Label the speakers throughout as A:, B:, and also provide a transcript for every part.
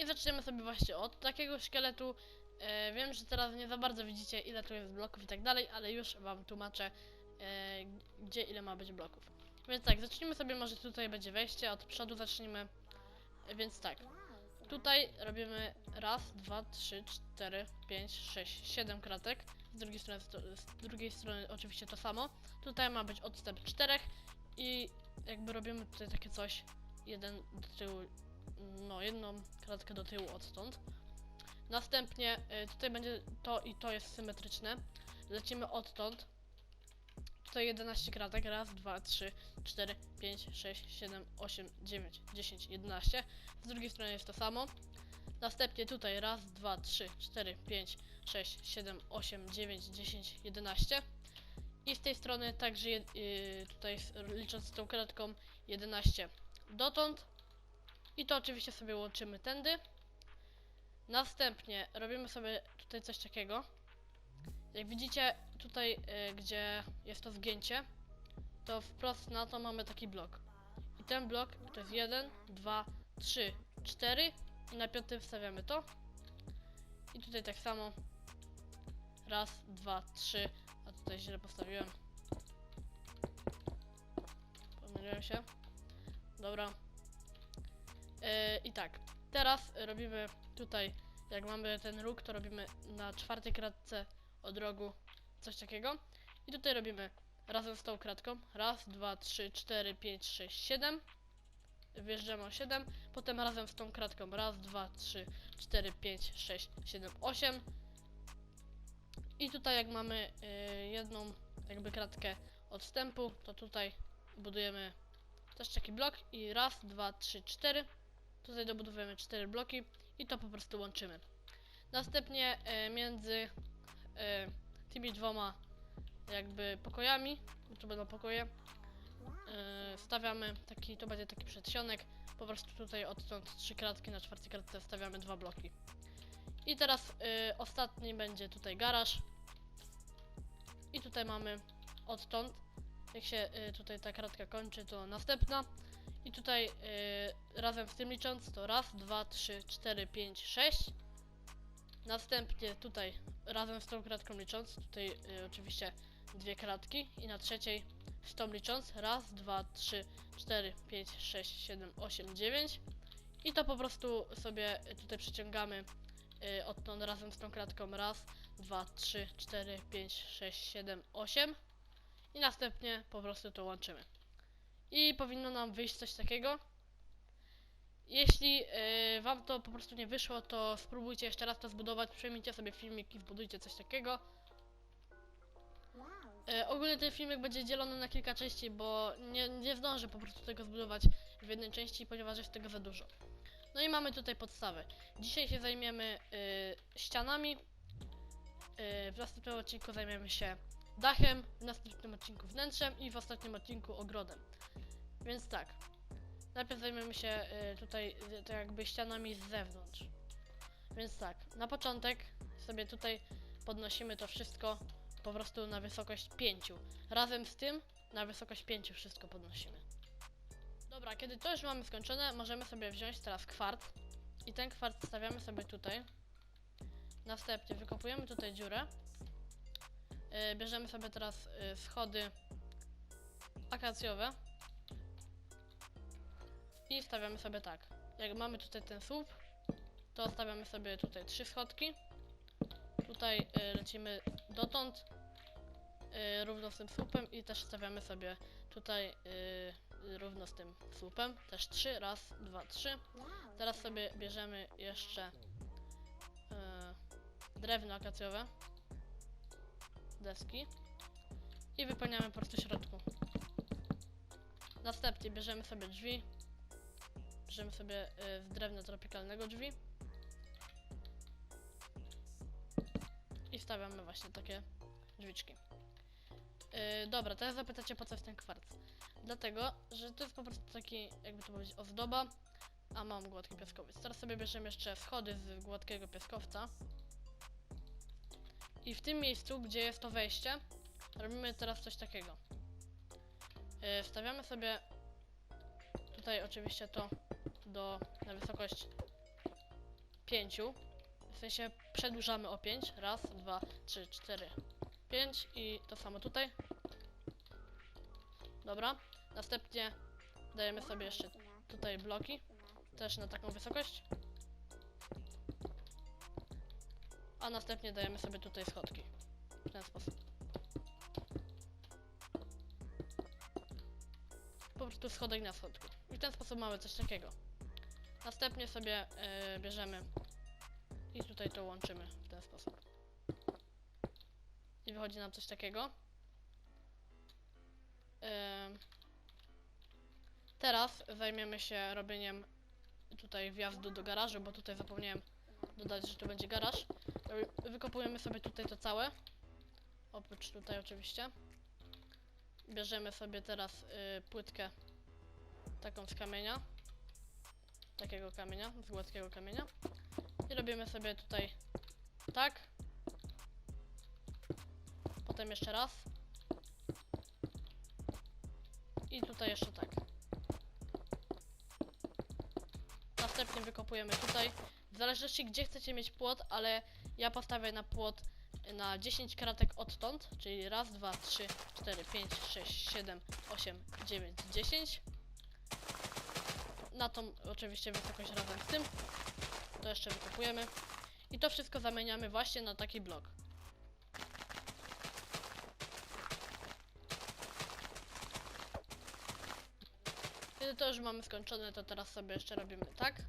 A: I zaczniemy sobie właśnie od takiego szkieletu. E, wiem, że teraz nie za bardzo widzicie ile tu jest bloków i tak dalej, ale już wam tłumaczę e, gdzie ile ma być bloków. Więc tak, zacznijmy sobie, może tutaj będzie wejście, od przodu zacznijmy. E, Więc tak, tutaj robimy raz, dwa, trzy, cztery, pięć, sześć, siedem kratek. Z drugiej strony, z drugiej strony oczywiście to samo. Tutaj ma być odstęp czterech i jakby robimy tutaj takie coś, jeden do tyłu, no jedną kratkę do tyłu odtąd. Następnie y, tutaj będzie to i to jest symetryczne. Lecimy odtąd. Tutaj 11 kratek. Raz, dwa, trzy, cztery, pięć, sześć, siedem, osiem, dziewięć, dziesięć, 11. Z drugiej strony jest to samo. Następnie tutaj raz, dwa, trzy, cztery, pięć, sześć, siedem, osiem, dziewięć, dziesięć, 11. I z tej strony także y, tutaj licząc z tą kratką 11 dotąd. I to oczywiście sobie łączymy tędy. Następnie robimy sobie tutaj coś takiego. Jak widzicie tutaj, y, gdzie jest to zgięcie, to wprost na to mamy taki blok. I ten blok to jest 1, 2, 3, 4 i na piątym wstawiamy to. I tutaj tak samo. Raz, dwa, trzy. A tutaj źle postawiłem. Pomyliłem się. Dobra. Yy, I tak. Teraz robimy tutaj, jak mamy ten róg, to robimy na czwartej kratce od rogu coś takiego. I tutaj robimy razem z tą kratką. Raz, dwa, trzy, cztery, pięć, sześć, siedem. Wjeżdżamy o 7. Potem razem z tą kratką. Raz, dwa, trzy, cztery, pięć, sześć, siedem, osiem. I tutaj jak mamy y, jedną jakby kratkę odstępu, to tutaj budujemy też taki blok i raz, dwa, trzy, cztery. Tutaj dobudowujemy cztery bloki i to po prostu łączymy. Następnie e, między e, tymi dwoma jakby pokojami, to będą pokoje, e, stawiamy taki, to będzie taki przedsionek. Po prostu tutaj odtąd trzy kratki, na czwartej kratce stawiamy dwa bloki. I teraz e, ostatni będzie tutaj garaż. I tutaj mamy odtąd, jak się y, tutaj ta kratka kończy, to następna. I tutaj y, razem z tym licząc, to raz, dwa, trzy, cztery, pięć, sześć. Następnie tutaj razem z tą kratką licząc, tutaj y, oczywiście dwie kratki. I na trzeciej z tą licząc, raz, dwa, trzy, cztery, pięć, sześć, siedem, osiem, dziewięć. I to po prostu sobie tutaj przyciągamy y, odtąd razem z tą kratką raz, 2, 3, 4, 5, 6, 7, 8 i następnie po prostu to łączymy. I powinno nam wyjść coś takiego. Jeśli yy, Wam to po prostu nie wyszło, to spróbujcie jeszcze raz to zbudować, przejmijcie sobie filmik i zbudujcie coś takiego. Yy, ogólnie ten filmik będzie dzielony na kilka części, bo nie, nie zdążę po prostu tego zbudować w jednej części, ponieważ jest tego za dużo. No i mamy tutaj podstawę. Dzisiaj się zajmiemy yy, ścianami, Yy, W następnym odcinku zajmiemy się dachem, w następnym odcinku wnętrzem i w ostatnim odcinku ogrodem. Więc tak. Najpierw zajmiemy się yy, tutaj yy, tak jakby ścianami z zewnątrz. Więc tak, na początek sobie tutaj podnosimy to wszystko po prostu na wysokość 5. Razem z tym na wysokość 5 wszystko podnosimy. Dobra, kiedy to już mamy skończone, możemy sobie wziąć teraz kwarc i ten kwarc stawiamy sobie tutaj. Następnie wykopujemy tutaj dziurę. Yy, bierzemy sobie teraz schody akacjowe. I stawiamy sobie tak. Jak mamy tutaj ten słup, to stawiamy sobie tutaj trzy schodki. Tutaj yy, lecimy dotąd równo z tym słupem i też stawiamy sobie tutaj równo z tym słupem. Też trzy, raz, dwa, trzy. Teraz sobie bierzemy jeszcze drewno akacjowe, deski i wypełniamy po prostu środku. Następnie bierzemy sobie drzwi, bierzemy sobie z drewna tropikalnego drzwi i wstawiamy właśnie takie drzwiczki. Yy, dobra, teraz zapytacie po co jest ten kwarc. Dlatego, że to jest po prostu taki, jakby to powiedzieć, ozdoba, a mam gładki piaskowiec. Teraz sobie bierzemy jeszcze schody z gładkiego piaskowca. I w tym miejscu, gdzie jest to wejście, robimy teraz coś takiego. Yy, wstawiamy sobie tutaj oczywiście to do, na wysokość pięciu. W sensie przedłużamy o 5. Raz, dwa, trzy, cztery, pięć i to samo tutaj. Dobra. Następnie dajemy sobie jeszcze tutaj bloki. Też na taką wysokość. A następnie dajemy sobie tutaj schodki. W ten sposób. Po prostu schodek na schodku. I w ten sposób mamy coś takiego. Następnie sobie e, bierzemy i tutaj to łączymy w ten sposób. I wychodzi nam coś takiego. Em, teraz zajmiemy się robieniem tutaj wjazdu do garażu, bo tutaj zapomniałem dodać, że tu będzie garaż. Wy- Wykopujemy sobie tutaj to całe. Oprócz tutaj oczywiście. Bierzemy sobie teraz y, płytkę taką z kamienia. Takiego kamienia, z gładkiego kamienia. I robimy sobie tutaj tak. Potem jeszcze raz. I tutaj jeszcze tak. Następnie wykopujemy tutaj. W zależności gdzie chcecie mieć płot, ale ja postawię na płot na 10 kratek odtąd, czyli raz, dwa, trzy, cztery, pięć, sześć, siedem, osiem, dziewięć, dziesięć. Na tą oczywiście wysokość razem z tym. To jeszcze wykopujemy. I to wszystko zamieniamy właśnie na taki blok. Kiedy to już mamy skończone, to teraz sobie jeszcze robimy tak.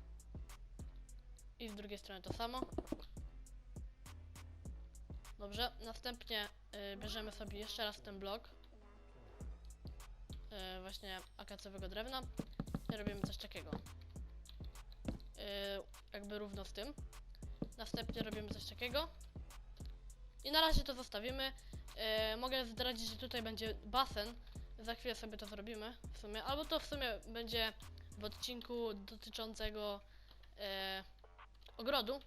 A: I z drugiej strony to samo. Dobrze, następnie y, bierzemy sobie jeszcze raz ten blok. Y, właśnie akacowego drewna. I robimy coś takiego. Y, jakby równo z tym. Następnie robimy coś takiego. I na razie to zostawimy. Y, mogę zdradzić, że tutaj będzie basen. Za chwilę sobie to zrobimy w sumie. Albo to w sumie będzie w odcinku dotyczącego e, ogrodu.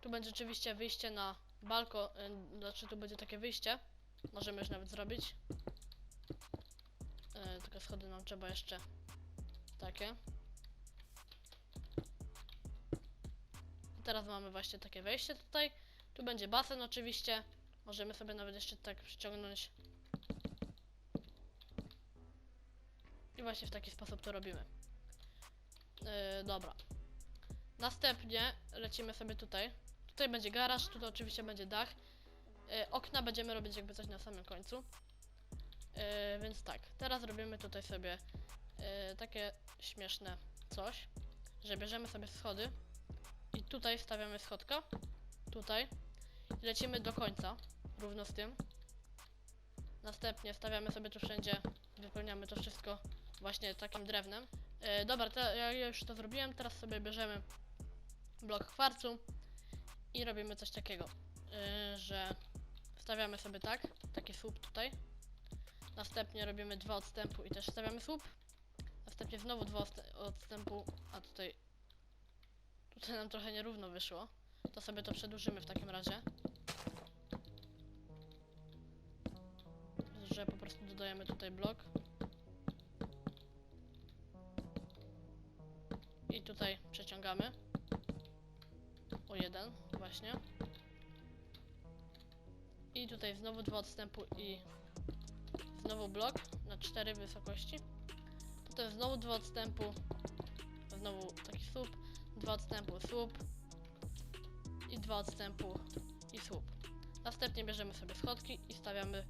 A: Tu będzie oczywiście wyjście na balkon, e, znaczy tu będzie takie wyjście. Możemy już nawet zrobić. E, tylko schody nam trzeba jeszcze takie. Teraz mamy właśnie takie wejście tutaj. Tu będzie basen oczywiście. Możemy sobie nawet jeszcze tak przyciągnąć I właśnie w taki sposób to robimy. Yy, dobra. Następnie lecimy sobie tutaj. Tutaj będzie garaż, tutaj oczywiście będzie dach. Yy, okna będziemy robić jakby coś na samym końcu. Yy, więc tak, teraz robimy tutaj sobie yy, takie śmieszne coś, że bierzemy sobie schody i tutaj stawiamy schodka. Tutaj. I lecimy do końca, równo z tym. Następnie stawiamy sobie tu wszędzie, wypełniamy to wszystko właśnie takim drewnem. E, dobra, ja już to zrobiłem, teraz sobie bierzemy blok kwarcu i robimy coś takiego, e, że stawiamy sobie tak, taki słup tutaj. Następnie robimy dwa odstępu i też stawiamy słup. Następnie znowu dwa odstę- odstępu, a tutaj tutaj nam trochę nierówno wyszło. To sobie to przedłużymy w takim razie. Że po prostu dodajemy tutaj blok. I tutaj przeciągamy. O jeden, właśnie. I tutaj znowu dwa odstępu i znowu blok na cztery wysokości. Potem znowu dwa odstępu, znowu taki słup, dwa odstępu, słup i dwa odstępu i słup. Następnie bierzemy sobie schodki i stawiamy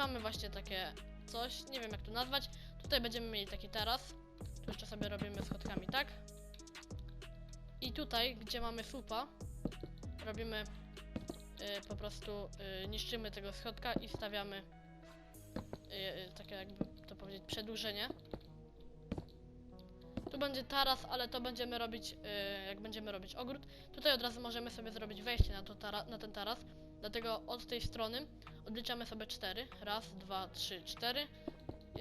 A: Mamy właśnie takie coś, nie wiem jak to nazwać. Tutaj będziemy mieli taki taras. Tu jeszcze sobie robimy schodkami tak. I tutaj, gdzie mamy słupa, robimy y, po prostu y, niszczymy tego schodka i stawiamy y, takie jakby to powiedzieć przedłużenie. Tu będzie taras, ale to będziemy robić, jak będziemy robić ogród. Tutaj od razu możemy sobie zrobić wejście na, to na ten taras. Dlatego od tej strony odliczamy sobie 4. Raz, dwa, trzy, cztery.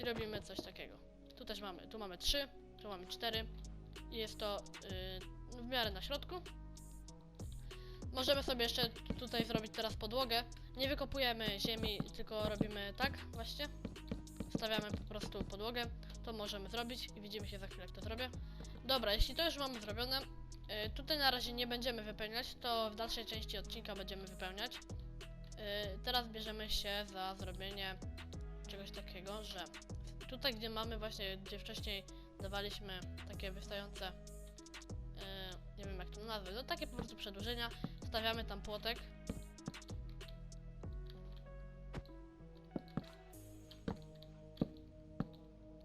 A: I robimy coś takiego. Tu też mamy, tu mamy 3, tu mamy 4. I jest to y, w miarę na środku. Możemy sobie jeszcze tutaj zrobić teraz podłogę. Nie wykopujemy ziemi, tylko robimy tak właśnie. Stawiamy po prostu podłogę. To możemy zrobić i widzimy się za chwilę, jak to zrobię. Dobra, jeśli to już mamy zrobione, y, tutaj na razie nie będziemy wypełniać, to w dalszej części odcinka będziemy wypełniać. Y, teraz bierzemy się za zrobienie czegoś takiego, że tutaj, gdzie mamy właśnie, gdzie wcześniej dawaliśmy takie wystające, y, nie wiem jak to nazwać, no takie po prostu przedłużenia, stawiamy tam płotek.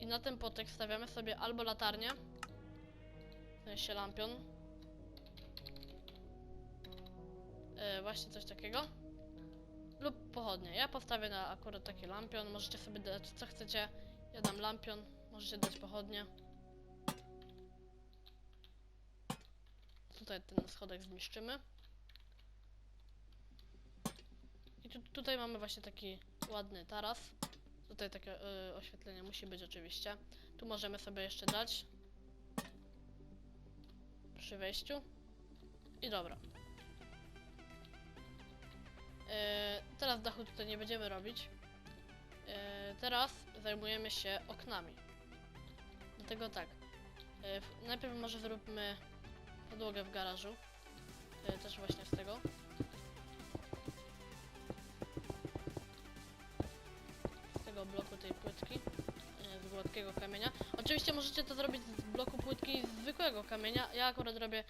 A: I na ten płotek stawiamy sobie albo latarnię, w sensie lampion, y, właśnie coś takiego, lub pochodnie. Ja postawię na akurat taki lampion, możecie sobie dać co chcecie, ja dam lampion, możecie dać pochodnie. Tutaj ten schodek zniszczymy. I tu, tutaj mamy właśnie taki ładny taras. Tutaj takie y, oświetlenie musi być oczywiście. Tu możemy sobie jeszcze dać przy wejściu. I dobra. E, teraz dachu tutaj nie będziemy robić. E, teraz zajmujemy się oknami. Dlatego tak. E, najpierw może zróbmy podłogę w garażu. Też właśnie z tego. Z tego bloku tej płytki. Z gładkiego kamienia. Oczywiście możecie to zrobić z bloku płytki z zwykłego kamienia. Ja akurat robię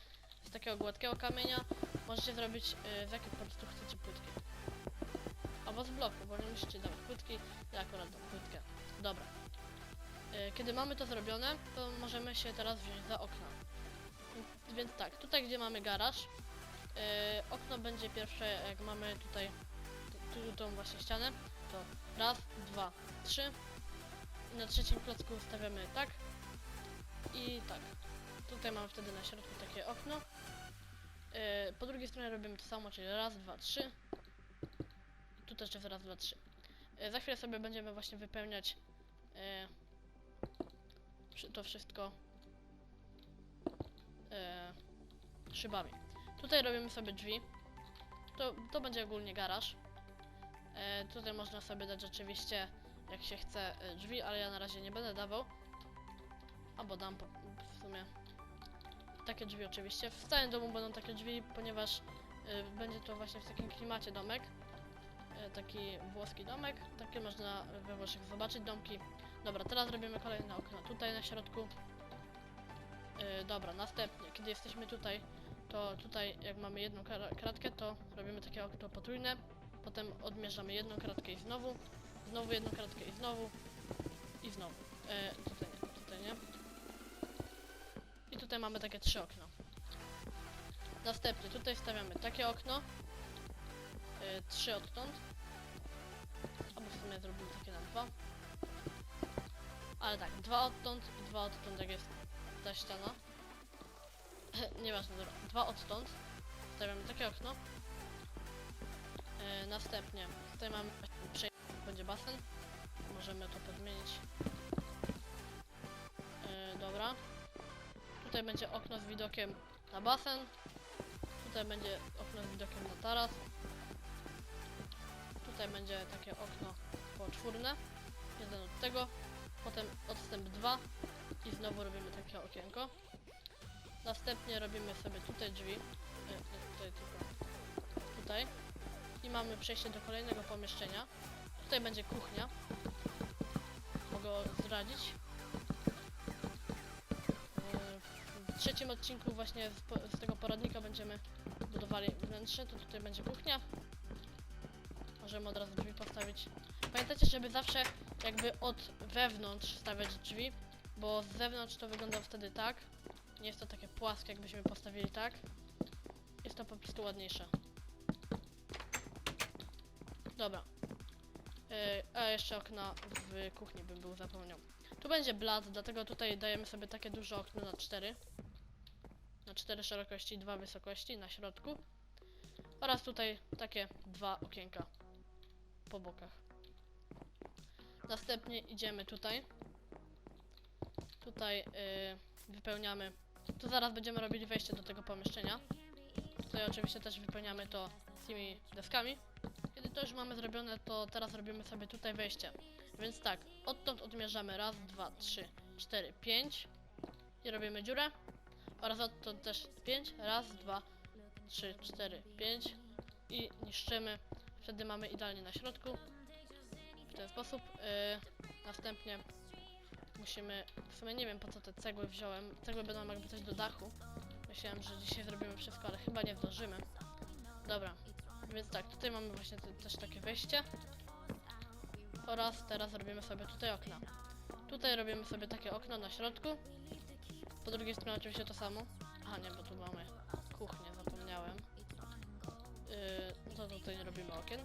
A: z takiego gładkiego kamienia. Możecie zrobić z jakiej po prostu bloku, bo nie musicie dawać płytki. Ja akurat dam płytkę. Dobra. E, Kiedy mamy to zrobione, to możemy się teraz wziąć za okna. Więc- tak, tutaj gdzie mamy garaż, e, okno będzie pierwsze, jak mamy tutaj tu, tu tą właśnie ścianę, to raz, dwa, trzy. I na trzecim klocku stawiamy tak i tak. Tutaj mamy wtedy na środku takie okno. E, Po drugiej stronie robimy to samo, czyli raz, dwa, trzy. Tu też raz, dwa, trzy. E, Za chwilę sobie będziemy właśnie wypełniać e, to wszystko e, szybami. Tutaj robimy sobie drzwi. To, to będzie ogólnie garaż. Tutaj można sobie dać oczywiście, jak się chce, drzwi, ale ja na razie nie będę dawał. Albo dam po, w sumie. Takie drzwi oczywiście. W całym domu będą takie drzwi, ponieważ będzie to właśnie w takim klimacie domek. Taki włoski domek. Takie można we Włoszech zobaczyć domki. Dobra, teraz robimy kolejne okno tutaj na środku. E, dobra, następnie, kiedy jesteśmy tutaj, to tutaj jak mamy jedną kra- kratkę, to robimy takie okno potrójne. Potem odmierzamy jedną kratkę i znowu, znowu jedną kratkę i znowu i znowu. E, tutaj nie, tutaj nie. I tutaj mamy takie trzy okna. Następnie tutaj wstawiamy takie okno. E, trzy odtąd. Sumie takie na dwa. Ale tak, dwa odtąd i dwa odtąd, jak jest ta ściana. Nieważne, dobra. Dwa odtąd. Stawiamy takie okno. E, następnie tutaj mamy przejście, będzie basen. Możemy to podmienić. E, dobra. Tutaj będzie okno z widokiem na basen. Tutaj będzie okno z widokiem na taras. Tutaj będzie takie okno poczwórne. Jeden od tego. Potem odstęp 2 i znowu robimy takie okienko. Następnie robimy sobie tutaj drzwi. E, nie, tutaj tylko. Tutaj. I mamy przejście do kolejnego pomieszczenia. Tutaj będzie kuchnia. Mogę zdradzić. E, W trzecim odcinku właśnie z, z tego poradnika będziemy budowali wnętrze, to tutaj będzie kuchnia. Możemy od razu drzwi postawić. Pamiętajcie, żeby zawsze jakby od wewnątrz stawiać drzwi, bo z zewnątrz to wygląda wtedy tak. Nie jest to takie płaskie, jakbyśmy postawili tak. Jest to po prostu ładniejsze. Dobra. Yy, a jeszcze okna w kuchni bym był zapomniał. Tu będzie blat, dlatego tutaj dajemy sobie takie duże okno na 4. Na 4 szerokości i 2 wysokości na środku. Oraz tutaj takie dwa okienka po bokach. Następnie idziemy tutaj. Tutaj yy, wypełniamy. Tu zaraz będziemy robić wejście do tego pomieszczenia. tutaj oczywiście też wypełniamy to tymi deskami. Kiedy to już mamy zrobione, to teraz robimy sobie tutaj wejście. Więc tak, odtąd odmierzamy raz, dwa, trzy, cztery, pięć i robimy dziurę. Oraz odtąd też pięć, raz, dwa, trzy, cztery, pięć i niszczymy. Wtedy mamy idealnie na środku. W ten sposób. Yy, następnie musimy, w sumie nie wiem po co te cegły wziąłem. Cegły będą jakby coś do dachu. Myślałem, że dzisiaj zrobimy wszystko, ale chyba nie zdążymy. Dobra, więc tak, tutaj mamy właśnie te, też takie wejście. Oraz teraz robimy sobie tutaj okna. Tutaj robimy sobie takie okno na środku. Po drugiej stronie oczywiście to samo. Aha, nie, bo tu mamy kuchnię, zapomniałem. Yy, to tutaj robimy okien.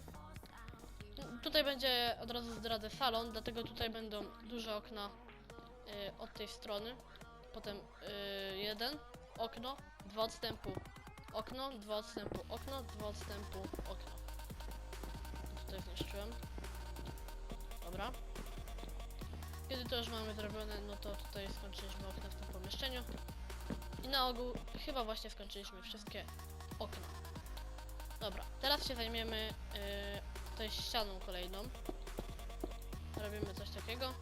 A: Tu- Tutaj będzie, od razu zdradzę, salon, dlatego tutaj będą duże okna yy, od tej strony. Potem yy, jeden, okno, dwa odstępu, okno, dwa odstępu, okno, dwa odstępu, okno. Tutaj zniszczyłem. Dobra. Kiedy to już mamy zrobione, no to tutaj skończyliśmy okna w tym pomieszczeniu. I na ogół chyba właśnie skończyliśmy wszystkie okna. Dobra, teraz się zajmiemy yy, tutaj ścianą kolejną. Robimy coś takiego.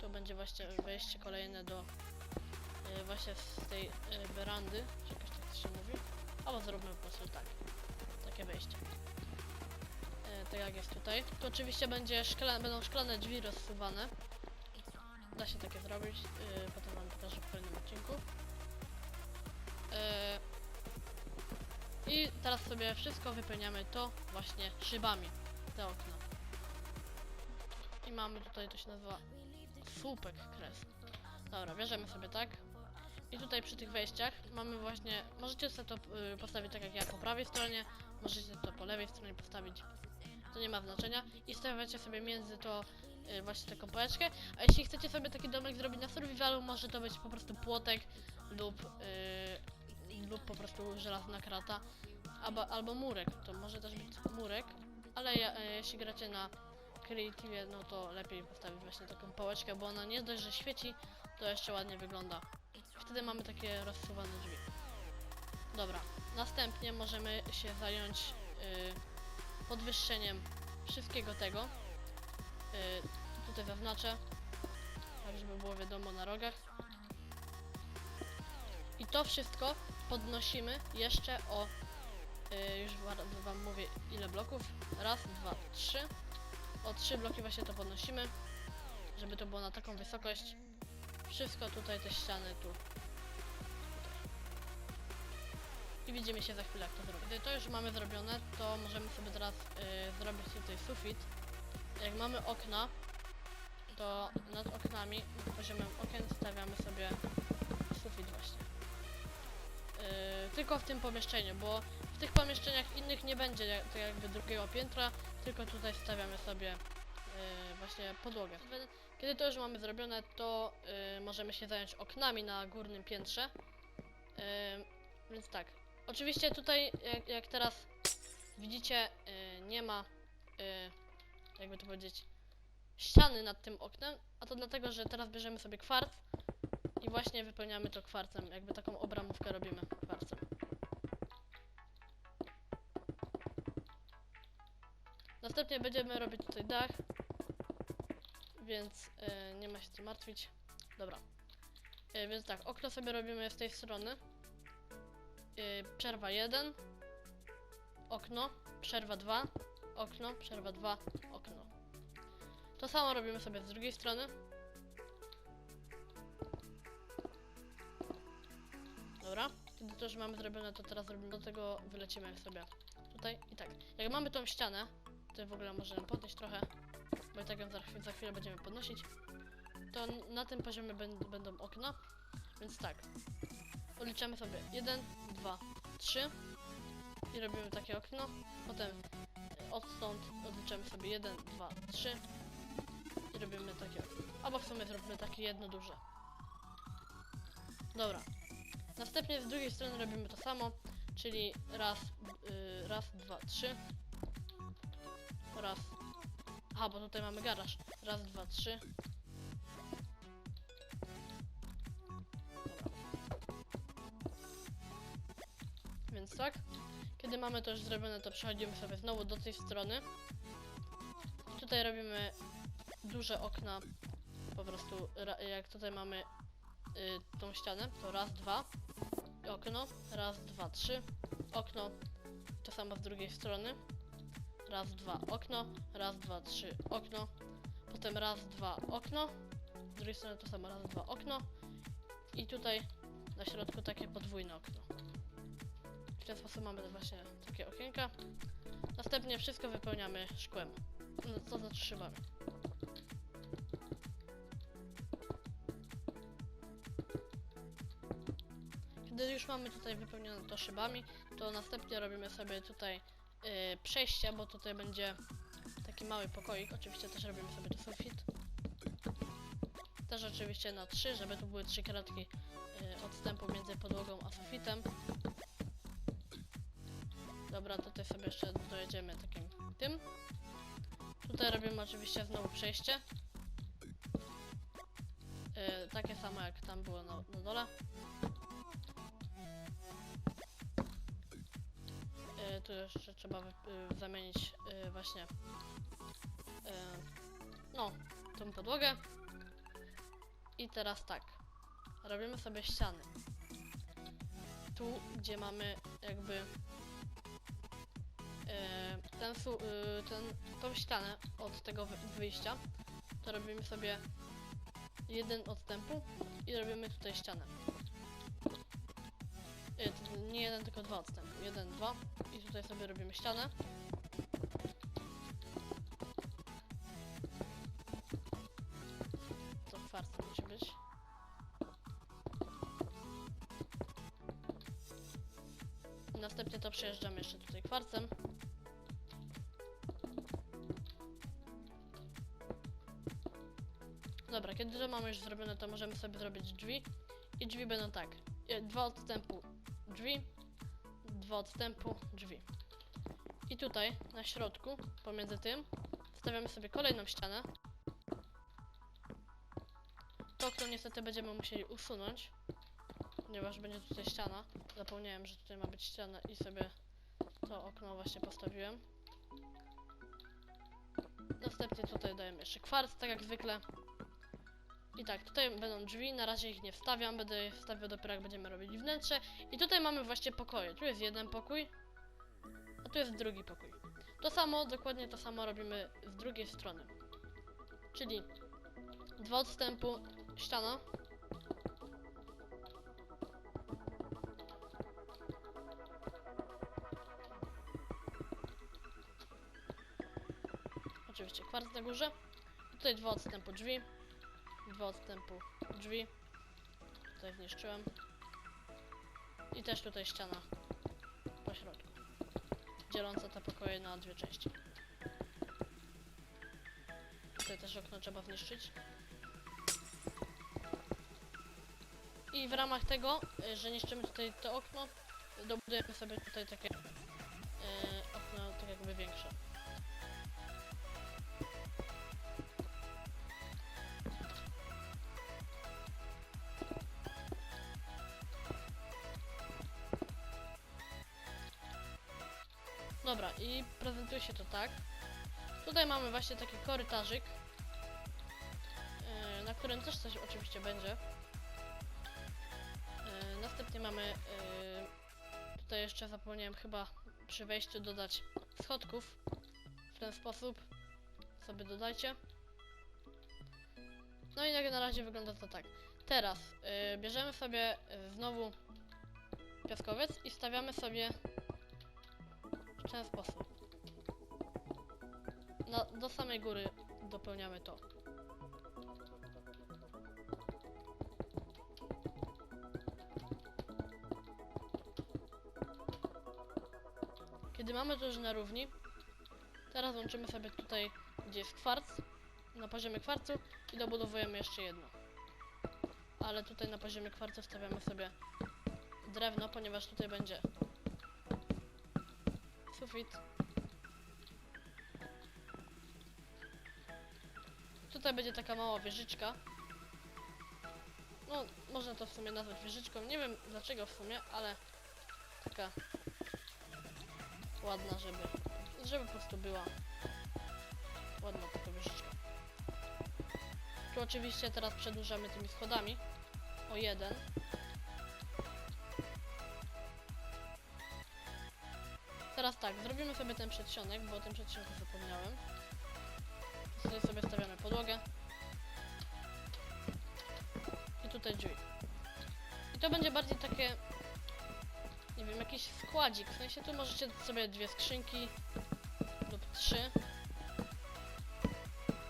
A: Tu będzie właśnie wejście kolejne do yy, właśnie z tej yy, werandy, czy jakoś tak się mówi. Albo zróbmy po prostu tak. Takie wejście. Yy, tak jak jest tutaj. Tu oczywiście będzie szkla, będą szklane drzwi rozsuwane. Da się takie zrobić. Yy, potem I teraz sobie wszystko wypełniamy to właśnie szybami. Te okna. I mamy tutaj, to się nazywa słupek kres. Dobra, bierzemy sobie tak. I tutaj przy tych wejściach mamy właśnie, możecie sobie to y, postawić tak jak ja po prawej stronie, możecie to po lewej stronie postawić. To nie ma znaczenia. I stawiacie sobie między to y, właśnie taką pałeczkę. A jeśli chcecie sobie taki domek zrobić na survivalu, może to być po prostu płotek lub, y, lub po prostu żelazna krata. Albo, albo murek, to może też być murek. Ale ja, y, jeśli gracie na Creative, no to lepiej postawić właśnie taką pałeczkę, bo ona nie dość, że świeci, to jeszcze ładnie wygląda. Wtedy mamy takie rozsuwane drzwi. Dobra, następnie możemy się zająć y, podwyższeniem wszystkiego tego. Y, tutaj zaznaczę, tak żeby było wiadomo na rogach. I to wszystko podnosimy jeszcze o, y, już wa- wam mówię ile bloków. Raz, dwa, trzy. O trzy bloki właśnie to podnosimy, żeby to było na taką wysokość. Wszystko tutaj, te ściany tu. I widzimy się za chwilę jak to zrobić. Gdy to już mamy zrobione, to możemy sobie teraz y, zrobić tutaj sufit. Jak mamy okna, to nad oknami, nad poziomem okien stawiamy sobie sufit właśnie. Yy, tylko w tym pomieszczeniu, bo w tych pomieszczeniach innych nie będzie tak jakby drugiego piętra, tylko tutaj stawiamy sobie yy, właśnie podłogę. Kiedy to już mamy zrobione, to yy, możemy się zająć oknami na górnym piętrze. Yy, więc tak, oczywiście tutaj jak, jak teraz widzicie yy, nie ma, yy, jakby to powiedzieć, ściany nad tym oknem, a to dlatego, że teraz bierzemy sobie kwarc i właśnie wypełniamy to kwarcem, jakby taką obramówkę robimy kwarcem. Następnie będziemy robić tutaj dach, więc e, nie ma się co martwić. Dobra. E, więc tak, okno sobie robimy z tej strony. E, przerwa 1, okno, przerwa 2, okno, przerwa 2, okno. To samo robimy sobie z drugiej strony. Dobra, kiedy to już mamy zrobione, to teraz robimy do tego, wylecimy sobie tutaj i tak. Jak mamy tą ścianę, to w ogóle możemy podnieść trochę, bo i tak ją za, chwil- za chwilę będziemy podnosić, to na tym poziomie będ, będą okna, więc tak. Uliczamy sobie 1, 2, 3 i robimy takie okno, potem e, odtąd odliczamy sobie 1, 2, 3 i robimy takie okno. Albo w sumie zrobimy takie jedno duże. Dobra. Następnie z drugiej strony robimy to samo, czyli raz, y, raz, dwa, trzy. Raz. Aha, bo tutaj mamy garaż. Raz, dwa, trzy. Więc tak. Kiedy mamy to już zrobione, to przechodzimy sobie znowu do tej strony. Tutaj robimy duże okna, po prostu jak tutaj mamy y, tą ścianę, to raz, dwa, okno, raz, dwa, trzy, okno, to samo z drugiej strony, raz, dwa, okno, raz, dwa, trzy, okno, potem raz, dwa, okno, z drugiej strony to samo, raz, dwa, okno i tutaj na środku takie podwójne okno. W ten sposób mamy właśnie takie okienka. Następnie wszystko wypełniamy szkłem. No co za szybami. Gdy już mamy tutaj wypełnione to szybami, to następnie robimy sobie tutaj y, przejście, bo tutaj będzie taki mały pokoik. Oczywiście też robimy sobie tu sufit. Też oczywiście na 3, żeby tu były trzy kratki y, odstępu między podłogą a sufitem. Dobra, tutaj sobie jeszcze dojedziemy takim tym. Tutaj robimy oczywiście znowu przejście. Yy, takie samo jak tam było na, na dole. Tu jeszcze trzeba yy, zamienić yy, właśnie yy, no, tą podłogę. I teraz tak. Robimy sobie ściany. Tu, gdzie mamy jakby ten, y, ten, tą ścianę od tego wy- wyjścia, to robimy sobie jeden odstępu i robimy tutaj ścianę. Nie jeden, tylko dwa odstępy. Jeden, dwa i tutaj sobie robimy ścianę. To kwarc musi być. Następnie to przejeżdżamy jeszcze tutaj kwarcem. Dobra, kiedy to mamy już zrobione, to możemy sobie zrobić drzwi. I drzwi będą tak. e, Dwa odstępu drzwi, dwa odstępu drzwi. I tutaj, na środku, pomiędzy tym, stawiamy sobie kolejną ścianę. To okno niestety będziemy musieli usunąć, ponieważ będzie tutaj ściana. Zapomniałem, że tutaj ma być ściana i sobie to okno właśnie postawiłem. Następnie tutaj dajemy jeszcze kwarc, tak jak zwykle. I tak, tutaj będą drzwi, na razie ich nie wstawiam, będę je wstawiał dopiero jak będziemy robić wnętrze. I tutaj mamy właśnie pokoje. Tu jest jeden pokój, a tu jest drugi pokój. To samo, dokładnie to samo robimy z drugiej strony. Czyli dwa odstępu, ściana. Oczywiście kwarc na górze. Tutaj dwa odstępu drzwi. Dwa odstępu drzwi. Tutaj zniszczyłem. I też tutaj ściana po środku. Dzieląca te pokoje na dwie części. Tutaj też okno trzeba zniszczyć. I w ramach tego, y, że niszczymy tutaj to okno, dobudujemy sobie tutaj takie Dobra, i prezentuje się to tak. Tutaj mamy właśnie taki korytarzyk, yy, na którym też coś oczywiście będzie. Yy, następnie mamy, yy, tutaj jeszcze zapomniałem chyba przy wejściu dodać schodków. W ten sposób sobie dodajcie. No i jak na razie wygląda to tak. Teraz bierzemy sobie znowu piaskowiec i stawiamy sobie w ten sposób. Na, do samej góry dopełniamy to. Kiedy mamy to już na równi, teraz łączymy sobie tutaj, gdzie jest kwarc, na poziomie kwarcu i dobudowujemy jeszcze jedno. Ale tutaj na poziomie kwarcu stawiamy sobie drewno, ponieważ tutaj będzie sufit. Tutaj będzie taka mała wieżyczka. No, można to w sumie nazwać wieżyczką. Nie wiem dlaczego w sumie, ale taka ładna, żeby, żeby po prostu była ładna taka wieżyczka. Tu oczywiście teraz przedłużamy tymi schodami o jeden. Teraz tak, zrobimy sobie ten przedsionek, bo o tym przedsionku zapomniałem. Tutaj sobie stawiamy podłogę. I tutaj drzwi. I to będzie bardziej takie, nie wiem, jakiś składzik. W sensie tu możecie sobie dwie skrzynki lub trzy.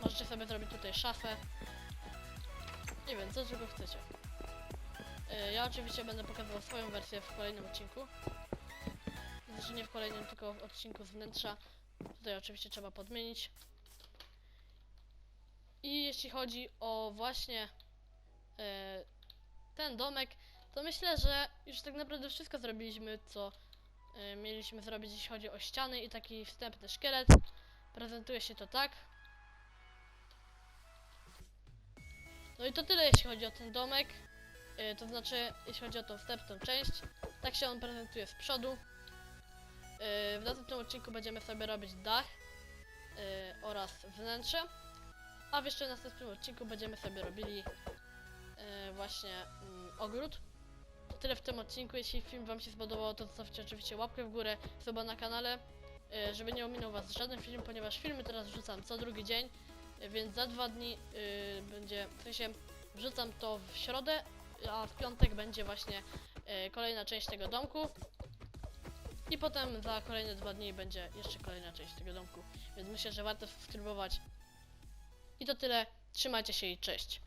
A: Możecie sobie zrobić tutaj szafę. Nie wiem, co tylko chcecie. Yy, Ja oczywiście będę pokazywał swoją wersję w kolejnym odcinku. Znaczy nie w kolejnym, tylko w odcinku z wnętrza. Tutaj oczywiście trzeba podmienić. I jeśli chodzi o właśnie e, ten domek, to myślę, że już tak naprawdę wszystko zrobiliśmy, co e, mieliśmy zrobić, jeśli chodzi o ściany i taki wstępny szkielet. Prezentuje się to tak. No i to tyle, jeśli chodzi o ten domek. E, to znaczy, jeśli chodzi o tą wstępną część. Tak się on prezentuje z przodu. E, w następnym odcinku będziemy sobie robić dach e, oraz wnętrze. A w jeszcze następnym odcinku będziemy sobie robili e, właśnie mm, ogród. To tyle w tym odcinku. Jeśli film Wam się spodobał, to zostawcie oczywiście łapkę w górę, suba na kanale, żeby nie ominął Was żaden film, ponieważ filmy teraz wrzucam co drugi dzień, więc za dwa dni będzie, w sensie wrzucam to w środę, a w piątek będzie właśnie kolejna część tego domku. I potem za kolejne dwa dni będzie jeszcze kolejna część tego domku. Więc myślę, że warto subskrybować. I to tyle. Trzymajcie się i cześć.